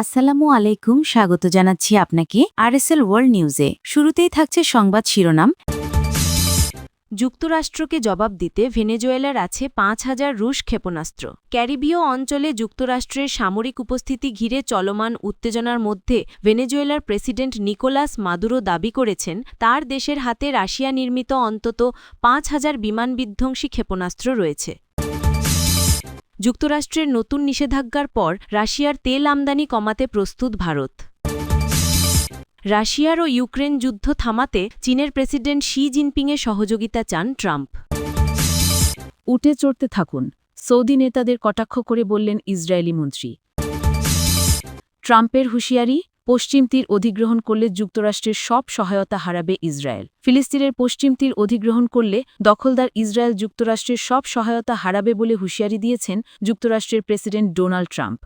আসসালামু আলাইকুম, স্বাগত জানাচ্ছি আপনাকে আরএসএল ওয়ার্ল্ড নিউজে। শুরুতেই থাকছে সংবাদ শিরোনাম। যুক্তরাষ্ট্রকে জবাব দিতে ভেনেজুয়েলার আছে পাঁচ হাজার রুশ ক্ষেপণাস্ত্র। ক্যারিবীয় অঞ্চলে যুক্তরাষ্ট্রের সামরিক উপস্থিতি ঘিরে চলমান উত্তেজনার মধ্যে ভেনেজুয়েলার প্রেসিডেন্ট নিকোলাস মাদুরো দাবি করেছেন, তার দেশের হাতে রাশিয়া নির্মিত অন্তত পাঁচ হাজার বিমানবিধ্বংসী ক্ষেপণাস্ত্র রয়েছে। যুক্তরাষ্ট্রের নতুন নিষেধাজ্ঞার পর রাশিয়ার তেল আমদানি কমাতে প্রস্তুত ভারত। রাশিয়ার ও ইউক্রেন যুদ্ধ থামাতে চীনের প্রেসিডেন্ট শি জিনপিংয়ের সহযোগিতা চান ট্রাম্প। উঠে চড়তে থাকুন, সৌদি নেতাদের কটাক্ষ করে বললেন ইসরায়েলি মন্ত্রী। ট্রাম্পের হুঁশিয়ারি পশ্চিম তীর অধিগ্রহণ করলে যুক্তরাষ্ট্রের সব সহায়তা হারাবে ইসরায়েল। ফিলিস্তিনের পশ্চিম তীর অধিগ্রহণ করলে দখলদার ইসরায়েল যুক্তরাষ্ট্রের সব সহায়তা হারাবে বলে হুঁশিয়ারি দিয়েছেন যুক্তরাষ্ট্রের প্রেসিডেন্ট ডোনাল্ড ট্রাম্প।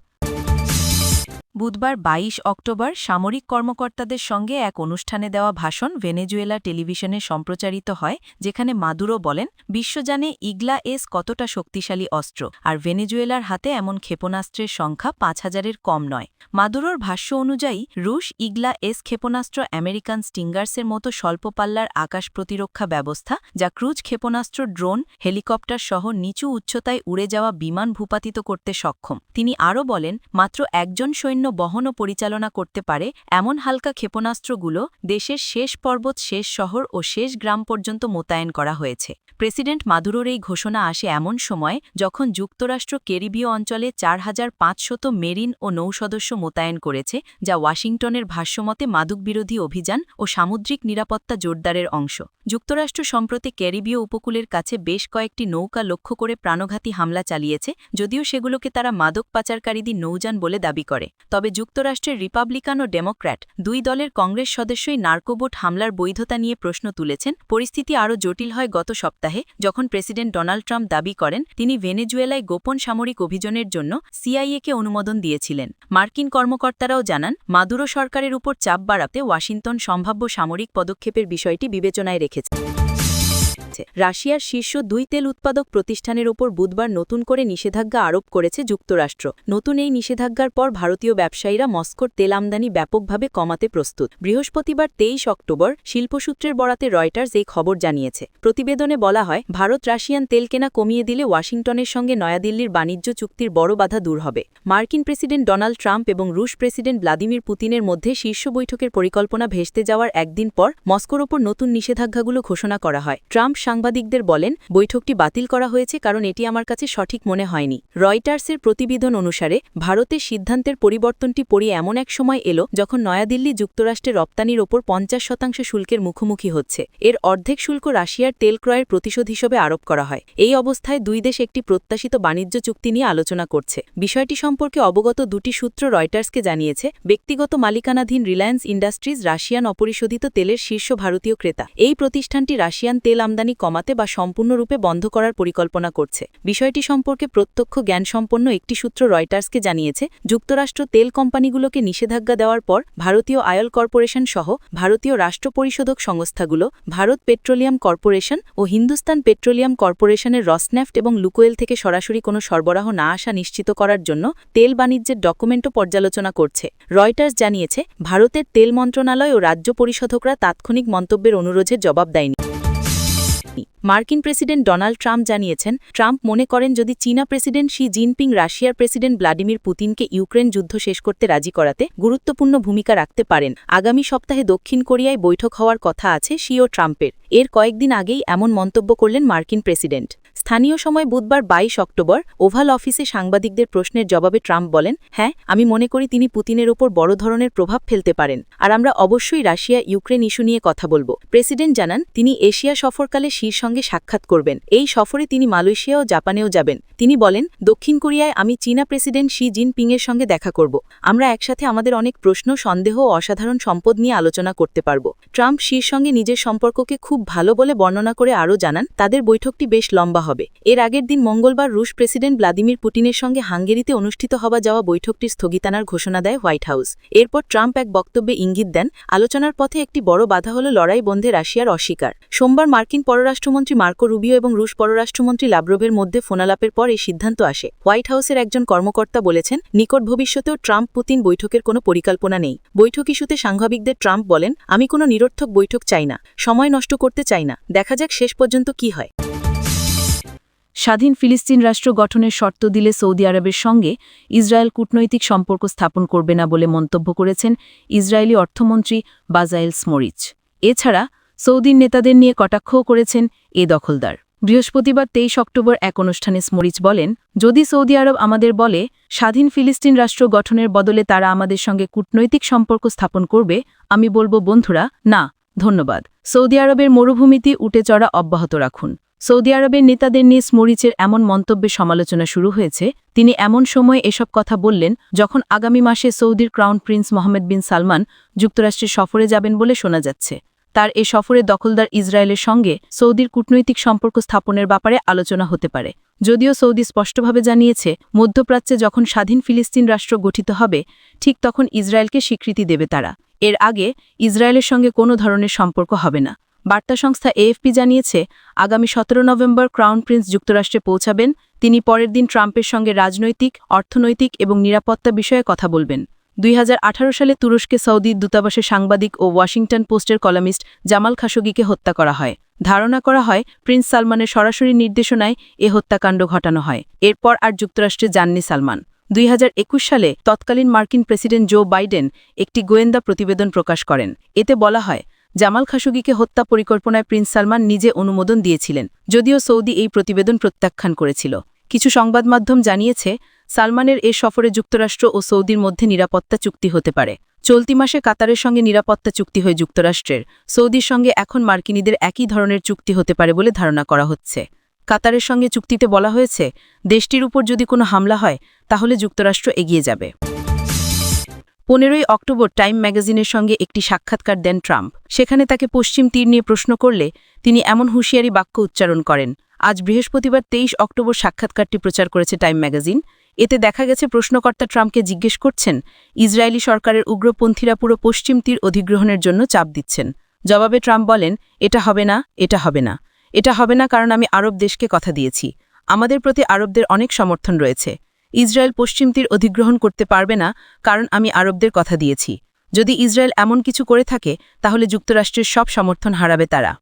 বুধবার ২২ অক্টোবর সামরিক কর্মকর্তাদের সঙ্গে এক অনুষ্ঠানে দেওয়া ভাষণ ভেনেজুয়েলা টেলিভিশনে সম্প্রচারিত হয়, যেখানে মাদুরো বলেন, বিশ্বজানে ইগলা এস কতটা শক্তিশালী অস্ত্র, আর ভেনেজুয়েলার হাতে এমন ক্ষেপণাস্ত্রের সংখ্যা পাঁচ হাজারের কম নয়। মাদুরোর ভাষ্য অনুযায়ী, রুশ ইগলা এস ক্ষেপণাস্ত্র আমেরিকান স্টিঙ্গার্সের মতো স্বল্প পাল্লার আকাশ প্রতিরক্ষা ব্যবস্থা, যা ক্রুজ ক্ষেপণাস্ত্র, ড্রোন, হেলিকপ্টার সহ নিচু উচ্চতায় উড়ে যাওয়া বিমান ভূপাতিত করতে সক্ষম। তিনি আরও বলেন, মাত্র একজন সৈন্য বহন ও পরিচালনা করতে পারে, এমন হালকা ক্ষেপণাস্ত্রগুলো দেশের শেষ পর্বত, শেষ শহর ও শেষ গ্রাম পর্যন্ত মোতায়েন করা হয়েছে। প্রেসিডেন্ট মাদুরোর এই ঘোষণা আসে এমন সময় যখন যুক্তরাষ্ট্র কেরিবীয় অঞ্চলে চার হাজার পাঁচশত মেরিন ও নৌসদস্য মোতায়েন করেছে, যা ওয়াশিংটনের ভাষ্যমতে মাদকবিরোধী অভিযান ও সামুদ্রিক নিরাপত্তা জোরদারের অংশ। যুক্তরাষ্ট্র সম্প্রতি ক্যারিবীয় উপকূলের কাছে বেশ কয়েকটি নৌকা লক্ষ্য করে প্রাণঘাতী হামলা চালিয়েছে, যদিও সেগুলোকে তারা মাদক পাচারকারীদের নৌযান বলে দাবি করে। তবে যুক্তরাষ্ট্রের রিপাবলিকান ও ডেমোক্র্যাট দুই দলের কংগ্রেস সদস্যই নার্কোবোট হামলার বৈধতা নিয়ে প্রশ্ন তুলেছেন। পরিস্থিতি আরও জটিল হয় গত সপ্তাহে, যখন প্রেসিডেন্ট ডোনাল্ড ট্রাম্প দাবি করেন, তিনি ভেনেজুয়েলায় গোপন সামরিক অভিযানের জন্য সিআইএকে অনুমোদন দিয়েছিলেন। মার্কিন কর্মকর্তারাও জানান, মাদুরো সরকারের উপর চাপ বাড়াতে ওয়াশিংটন সম্ভাব্য সামরিক পদক্ষেপের বিষয়টি বিবেচনায় রেখেছে। রাশিয়ার শীর্ষ দুই তেল উৎপাদক প্রতিষ্ঠানের ওপর বুধবার নতুন করে নিষেধাজ্ঞা আরোপ করেছে যুক্তরাষ্ট্র। নতুন এই নিষেধাজ্ঞার পর ভারতীয় ব্যবসায়ীরা মস্কোর তেল আমদানি ব্যাপকভাবে কমাতে প্রস্তুত। বৃহস্পতিবার তেইশ অক্টোবর শিল্পসূত্রের বরাতে রয়টার্স এই খবর জানিয়েছে। প্রতিবেদনে বলা হয়, ভারত রাশিয়ান তেল কেনা কমিয়ে দিলে ওয়াশিংটনের সঙ্গে নয়াদিল্লির বাণিজ্য চুক্তির বড় বাধা দূর হবে। মার্কিন প্রেসিডেন্ট ডোনাল্ড ট্রাম্প এবং রুশ প্রেসিডেন্ট ভ্লাদিমির পুতিনের মধ্যে শীর্ষ বৈঠকের পরিকল্পনা ভেস্তে যাওয়ার একদিন পর মস্কোর ওপর নতুন নিষেধাজ্ঞাগুলো ঘোষণা করা হয়। ট্রাম্প সাংবাদিকদের বলেন, বৈঠকটি বাতিল করা হয়েছে কারণ এটি আমার কাছে সঠিক মনে হয়নি। রয়টার্সের প্রতিবেদন অনুসারে ভারতের সিদ্ধান্তের পরিবর্তনটি পড়িয়ে এমন এক সময় এলো যখন নয়াদিল্লি যুক্তরাষ্ট্রের রপ্তানির ওপর পঞ্চাশ শতাংশ শুল্কের মুখোমুখি হচ্ছে। এর অর্ধেক শুল্ক রাশিয়ার তেল ক্রয়ের প্রতিশোধ হিসেবে আরোপ করা হয়। এই অবস্থায় দুই দেশ একটি প্রত্যাশিত বাণিজ্য চুক্তি নিয়ে আলোচনা করছে। বিষয়টি সম্পর্কে অবগত দুটি সূত্র রয়টার্সকে জানিয়েছে, ব্যক্তিগত মালিকানাধীন রিলায়েন্স ইন্ডাস্ট্রিজ রাশিয়ান অপরিশোধিত তেলের শীর্ষ ভারতীয় ক্রেতা। এই প্রতিষ্ঠানটি রাশিয়ান তেল আমদানি কমাতে বা সম্পূর্ণরূপে বন্ধ করার পরিকল্পনা করছে। বিষয়টি সম্পর্কে প্রত্যক্ষ জ্ঞানসম্পন্ন একটি সূত্র রয়টার্সকে জানিয়েছে, যুক্তরাষ্ট্র তেল কোম্পানিগুলোকে নিষেধাজ্ঞা দেওয়ার পর ভারতীয় আয়ল কর্পোরেশন সহ ভারতীয় রাষ্ট্র পরিশোধক সংস্থাগুলো ভারত পেট্রোলিয়াম কর্পোরেশন ও হিন্দুস্তান পেট্রোলিয়াম কর্পোরেশনের রসন্যাফট এবং লুকোয়েল থেকে সরাসরি কোনো সরবরাহ না আসা নিশ্চিত করার জন্য তেল বাণিজ্যের ডকুমেন্টও পর্যালোচনা করছে। রয়টার্স জানিয়েছে, ভারতের তেল মন্ত্রণালয় ও রাজ্য পরিশোধকরা তাৎক্ষণিক মন্তব্যের অনুরোধের জবাব দেয়নি। মার্কিন প্রেসিডেন্ট ডোনাল্ড ট্রাম্প জানিয়েছেন, ট্রাম্প মনে করেন যদি চীনা প্রেসিডেন্ট শি জিনপিং, রাশিয়ার প্রেসিডেন্ট ভ্লাদিমির পুতিনকে ইউক্রেন যুদ্ধ শেষ করতে রাজি করাতে গুরুত্বপূর্ণ ভূমিকা রাখতে পারেন। আগামী সপ্তাহে দক্ষিণ কোরিয়ায় বৈঠক হওয়ার কথা আছে শি ও ট্রাম্পের। এর কয়েকদিন আগেই এমন মন্তব্য করলেন মার্কিন প্রেসিডেন্ট। স্থানীয় সময় বুধবার ২২ অক্টোবর ওভাল অফিসে সাংবাদিকদের প্রশ্নের জবাবে ট্রাম্প বলেন হ্যাঁ আমি মনে করি তিনি পুতিনের ওপর বড় ধরনের প্রভাব ফেলতে পারেন, আর আমরা অবশ্যই রাশিয়া, ইউক্রেন ইস্যু নিয়ে কথা বলব। প্রেসিডেন্ট জানান, তিনি এশিয়া সফরকালে শির সঙ্গে সাক্ষাৎ করবেন। এই সফরে তিনি মালয়েশিয়া ও জাপানেও যাবেন। তিনি বলেন, দক্ষিণ কোরিয়ায় আমি চীনা প্রেসিডেন্ট শি জিনপিংয়ের সঙ্গে দেখা করব। আমরা একসাথে আমাদের অনেক প্রশ্ন, সন্দেহ ও অসাধারণ সম্পদ নিয়ে আলোচনা করতে পারব। ট্রাম্প শির সঙ্গে নিজের সম্পর্ককে খুব ভালো বলে বর্ণনা করে আরও জানান, তাদের বৈঠকটি বেশ লম্বা হবে। হবে। এর আগের দিন মঙ্গলবার রুশ প্রেসিডেন্ট ভ্লাদিমির পুতিনের সঙ্গে হাঙ্গেরিতে অনুষ্ঠিত হওয়া যাওয়া বৈঠকটির স্থগিতানার ঘোষণা দেয় হোয়াইট হাউস। এরপর ট্রাম্প এক বক্তব্যে ইঙ্গিত দেন, আলোচনার পথে একটি বড় বাধা হল লড়াই বন্ধে রাশিয়ার অস্বীকার। সোমবার মার্কিন পররাষ্ট্রমন্ত্রী মার্কো রুবিও এবং রুশ পররাষ্ট্রমন্ত্রী লাব্রোভের মধ্যে ফোনালাপের পর এই সিদ্ধান্ত আসে। হোয়াইট হাউসের একজন কর্মকর্তা বলেছেন, নিকট ভবিষ্যতেও ট্রাম্প পুতিন বৈঠকের কোনো পরিকল্পনা নেই। বৈঠক ইস্যুতে সাংবাদিকদের ট্রাম্প বলেন, আমি কোনো নিরর্থক বৈঠক চাই না। সময় নষ্ট করতে চাই না। দেখা যাক শেষ পর্যন্ত কি হয়। স্বাধীন ফিলিস্তিন রাষ্ট্র গঠনের শর্ত দিলে সৌদি আরবের সঙ্গে ইসরায়েল কূটনৈতিক সম্পর্ক স্থাপন করবে না বলে মন্তব্য করেছেন ইসরায়েলি অর্থমন্ত্রী বাজাইল স্মরিচ। এছাড়া, সৌদির নেতাদের নিয়ে কটাক্ষও করেছেন এ দখলদার। বৃহস্পতিবার তেইশ অক্টোবর এক অনুষ্ঠানে স্মরিচ বলেন, যদি সৌদি আরব আমাদের বলে, স্বাধীন ফিলিস্তিন রাষ্ট্র গঠনের বদলে তারা আমাদের সঙ্গে কূটনৈতিক সম্পর্ক স্থাপন করবে, আমি বলব, বন্ধুরা, না ধন্যবাদ। সৌদি আরবের মরুভূমিতে উঠে চড়া অব্যাহত রাখুন। সৌদি আরবের নেতাদের নিয়ে স্মরিচের এমন মন্তব্যে সমালোচনা শুরু হয়েছে, তিনি এমন সময়ে এসব কথা বললেন যখন আগামী মাসে সৌদির crown prince Mohammed bin Salman যুক্তরাষ্ট্রে সফরে যাবেন বলে শোনা যাচ্ছে। তার এ সফরে দখলদার ইসরায়েলের সঙ্গে সৌদির কূটনৈতিক সম্পর্ক স্থাপনের ব্যাপারে আলোচনা হতে পারে। যদিও সৌদি স্পষ্টভাবে জানিয়েছে, মধ্যপ্রাচ্যে যখন স্বাধীন ফিলিস্তিন রাষ্ট্র গঠিত হবে, ঠিক তখন ইসরায়েলকে স্বীকৃতি দেবে তারা। এর আগে ইসরায়েলের সঙ্গে কোনো ধরনের সম্পর্ক হবে না। বার্তা সংস্থা এএফপি জানিয়েছে, আগামী সতেরো নভেম্বর ক্রাউন প্রিন্স যুক্তরাষ্ট্রে পৌঁছাবেন, তিনি পরের দিন ট্রাম্পের সঙ্গে রাজনৈতিক, অর্থনৈতিক এবং নিরাপত্তা বিষয়ে কথা বলবেন। দুই হাজার আঠারো সালে তুরস্কে সৌদি দূতাবাসে সাংবাদিক ও ওয়াশিংটন পোস্টের কলামিস্ট জামাল খাশোগিকে হত্যা করা হয়। ধারণা করা হয়, প্রিন্স সালমানের সরাসরি নির্দেশনায় এ হত্যাকাণ্ড ঘটানো হয়। এরপর আর যুক্তরাষ্ট্রে যাননি সালমান। দুই হাজার একুশ সালে তৎকালীন মার্কিন প্রেসিডেন্ট জো বাইডেন একটি গোয়েন্দা প্রতিবেদন প্রকাশ করেন। এতে বলা হয়, জামাল খাশোগিকে হত্যা পরিকল্পনায় প্রিন্স সালমান নিজে অনুমোদন দিয়েছিলেন, যদিও সৌদি এই প্রতিবেদন প্রত্যাখ্যান করেছিল। কিছু সংবাদ মাধ্যম জানিয়েছে সালমানের এ সফরে যুক্তরাষ্ট্র ও সৌদির মধ্যে নিরাপত্তা চুক্তি হতে পারে। চলতি মাসে কাতারের সঙ্গে নিরাপত্তা চুক্তি হয় যুক্তরাষ্ট্রের, সৌদির সঙ্গে এখন মার্কিনীদের একই ধরনের চুক্তি হতে পারে বলে ধারণা করা হচ্ছে। কাতারের সঙ্গে চুক্তিতে বলা হয়েছে, দেশটির উপর যদি কোনো হামলা হয়, তাহলে যুক্তরাষ্ট্র এগিয়ে যাবে। পনেরোই অক্টোবর টাইম ম্যাগাজিনের সঙ্গে একটি সাক্ষাৎকার দেন ট্রাম্প। সেখানে তাকে পশ্চিম তীর নিয়ে প্রশ্ন করলে তিনি এমন হুঁশিয়ারি বাক্য উচ্চারণ করেন, আজ বৃহস্পতিবার তেইশ অক্টোবর সাক্ষাৎকারটি প্রচার করেছে টাইম ম্যাগাজিন। এতে দেখা গেছে প্রশ্নকর্তা ট্রাম্পকে জিজ্ঞেস করছেন, ইসরায়েলি সরকারের উগ্রপন্থীরা পুরো পশ্চিম তীর অধিগ্রহণের জন্য চাপ দিচ্ছেন। জবাবে ট্রাম্প বলেন, এটা হবে না, এটা হবে না। এটা হবে না কারণ আমি আরব দেশকে কথা দিয়েছি। আমাদের প্রতি আরবদের অনেক সমর্থন রয়েছে। ইসরায়েল পশ্চিম তীর অধিগ্রহণ করতে পারবে না কারণ আমি আরবদের কথা দিয়েছি। যদি ইসরায়েল এমন কিছু করে থাকে, তাহলে যুক্তরাষ্ট্রের সব সমর্থন হারাবে তারা।